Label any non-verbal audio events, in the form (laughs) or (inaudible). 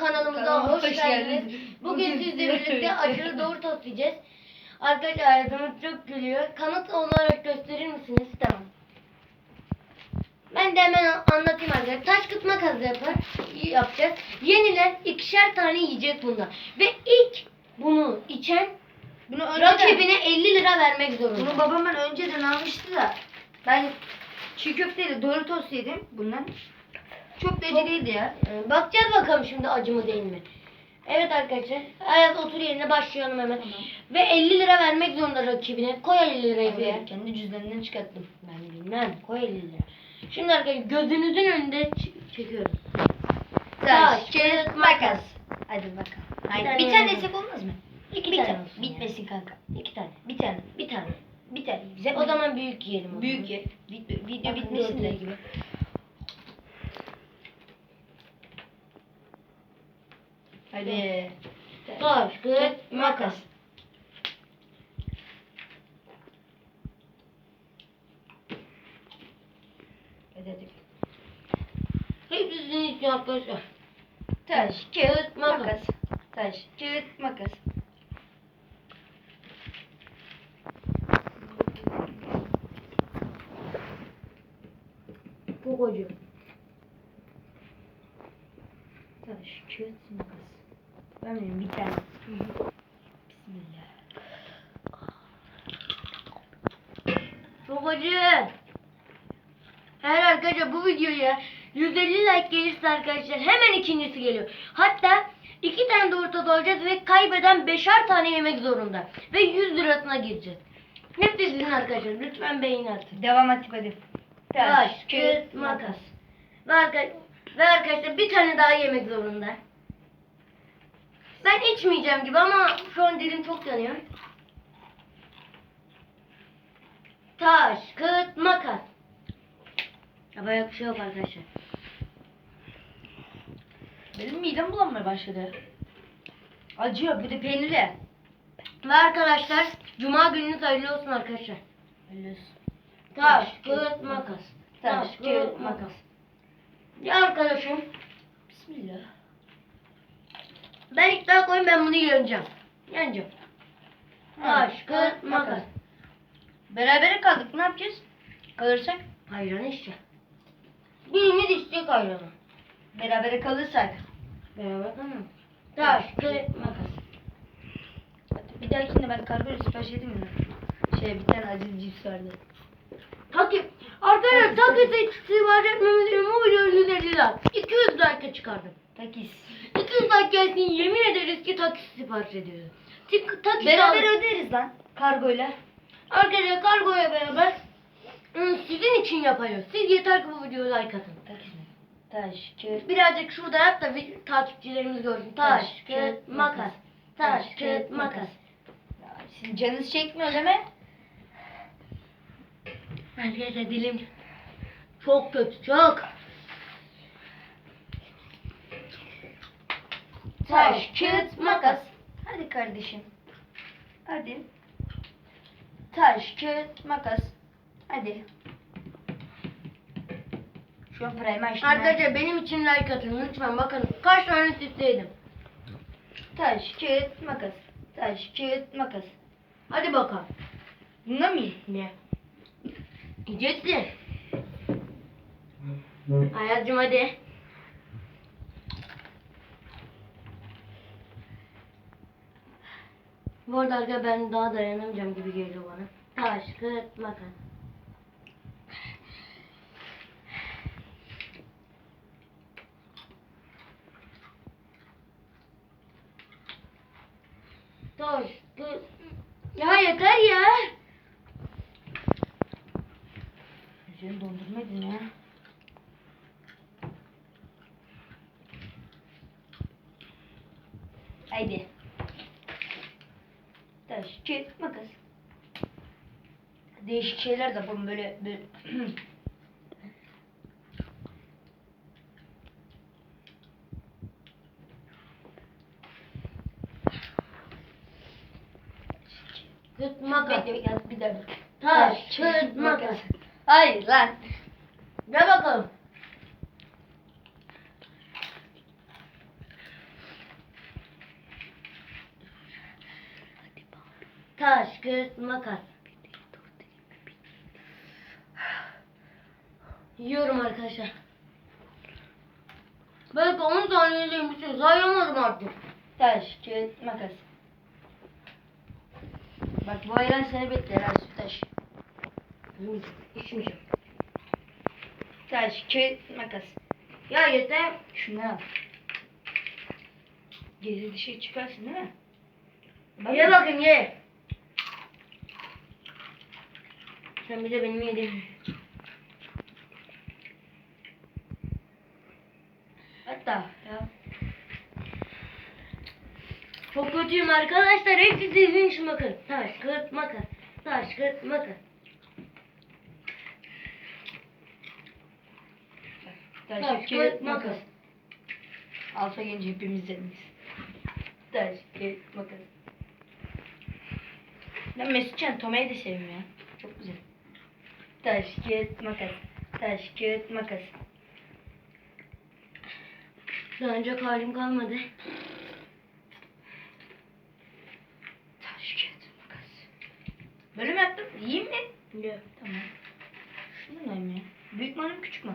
kanalımıza hoş hoş geldiniz. Bugün sizle sizlerle birlikte (laughs) aşırı doğru yiyeceğiz. Arkadaşlar ağzımız çok gülüyor. Kanıt olarak gösterir misiniz? Tamam. Ben de hemen anlatayım arkadaşlar. Taş kıt makas yapar, yapacağız. Yenilen ikişer tane yiyecek bunlar. Ve ilk bunu içen Bunu önceden, rakibine 50 lira vermek zorunda. bunu babam ben önceden almıştı da ben çiğ köfteyle Doritos yedim bundan. Çok da acı Çok- değildi ya. Ee, Bakacağız bakalım şimdi acı mı değil mi? Evet arkadaşlar. Ayaz otur yerine başlayalım hemen. Ve 50 lira vermek zorunda rakibine. Koy 50 lirayı buraya. Evet, kendi cüzdanından çıkarttım. Ben bilmem. Koy 50 lira. Şimdi arkadaşlar gözünüzün önünde çekiyorum. Taş, kağıt, makas. Hadi bakalım. Tane Bir tane yemedim. desek olmaz mı? İki bir tane tane. olsun Bitmesin kanka. İki tane. Bir tane. Bir tane. Bir tane. Güzel. O zaman büyük yiyelim. büyük ye. Video, bitmesin de. gibi. Hadi. Taş, kağıt, makas. Hadi hadi. Hep sizin için arkadaşlar. Taş, kağıt, makas. Taş, kağıt, makas. Acı. Taş, kağıt, makas. Benim bir tane. Bismillah. Çok acı. Eğer arkadaşlar bu videoya 150 like gelirse arkadaşlar hemen ikincisi geliyor. Hatta iki tane doğru tadı alacağız ve kaybeden beşer tane yemek zorunda. Ve 100 lirasına gireceğiz. Hep de sizin arkadaşlar. Lütfen beğen atın. Devam et hadi. Taş, kağıt, makas. Ve, arka- ve arkadaşlar bir tane daha yemek zorunda. Ben içmeyeceğim gibi ama şu an dilim çok yanıyor. Taş, kağıt, makas. Yapacak bir şey yok arkadaşlar. Benim midem bulanmaya başladı. Acıyor. Bir de peynirli. Ve arkadaşlar Cuma gününüz hayırlı olsun arkadaşlar. Biliyorsun. Taş, kağıt, makas. Taş, kağıt, makas. Ya arkadaşım Bismillah. Ben iddia koyayım ben bunu yeneceğim. Yeneceğim. Taş, kağıt, makas. Berabere kaldık. Ne yapacağız? Kalırsak? Ayran işte. Birimiz içecek ayranı. Berabere kalırsak. Beraber tamam. Taş, kağıt, makas. Bir dahakinde ben kargo sipariş edeyim mi? Şey bir tane acı cips vardı. Takip. Arkadaşlar takip sipariş etmemiz için bu videoyu 150 like. 200 like çıkardım. Takis. 200 like gelsin yemin ederiz ki takip sipariş ediyoruz. Tik, takip Beraber al- öderiz lan. Kargoyla. Arkadaşlar kargoya beraber ıı, sizin için yapıyoruz. Siz yeter ki bu videoya like atın. Taş, kağıt. Birazcık şurada yap da bir takipçilerimiz görsün. Taş, Taş, kağıt, kağıt, makas. makas. Taş, kağıt, makas. Ya, Sizin canınız çekmiyor değil mi? Arkadaşlar dilim çok kötü, çok. Taş, kağıt, makas. Hadi kardeşim. Hadi. Taş, kağıt, makas. Hadi. Şu an prime açtım. Arkadaşlar benim için like atın lütfen bakın kaç tane süsleydim. Taş, kağıt, makas. Taş, kağıt, makas. Hadi bakalım. Bunda mı? Ne? Yiyeceksin. Ayazcım hadi. Bu arada arkadaşlar ben daha dayanamayacağım gibi geliyor bana. Taş, kağıt, makas. Taş, kağıt. Ya yeter ya. Güzel dondurmaydın ya. Haydi. Taş, kağıt, makas. Değişik şeyler de yapalım böyle, böyle. Kağıt, makas. Bekle, bekle, bir daha. Taş, kağıt, makas. Hayır lan. Gel bakalım. Taş, kağıt, makas. Yiyorum arkadaşlar. Belki 10 saniyeliğim bir şey sayamadım artık. Taş, kağıt, makas. Bak bu ayran seni bekler ha. Yemeyeceğim, içmeyeceğim. Taş, kağıt, makas. Ya yeter. Şunları al. Gezi dışı çıkarsın değil mi? Ye bakayım ye. Sen bir de benim yediğim. Hatta ya. Çok kötüyüm arkadaşlar. Hepsi sizin için bakın. Taş, kağıt, makas. Taş, kağıt, makas. Taş, makas. makas. Alfa gelince hepimiz zenginiz. Taş, kağıt, makas. Ben Mesutcan Toma'yı da seviyorum ya. Çok güzel. Taş, kağıt, makas. Taş, kağıt, makas. Dayanacak halim kalmadı. Taş, kağıt, makas. Böyle mi yaptım? İyi mi? Ye. Tamam. Şunu da ya. Büyük mü küçük mü?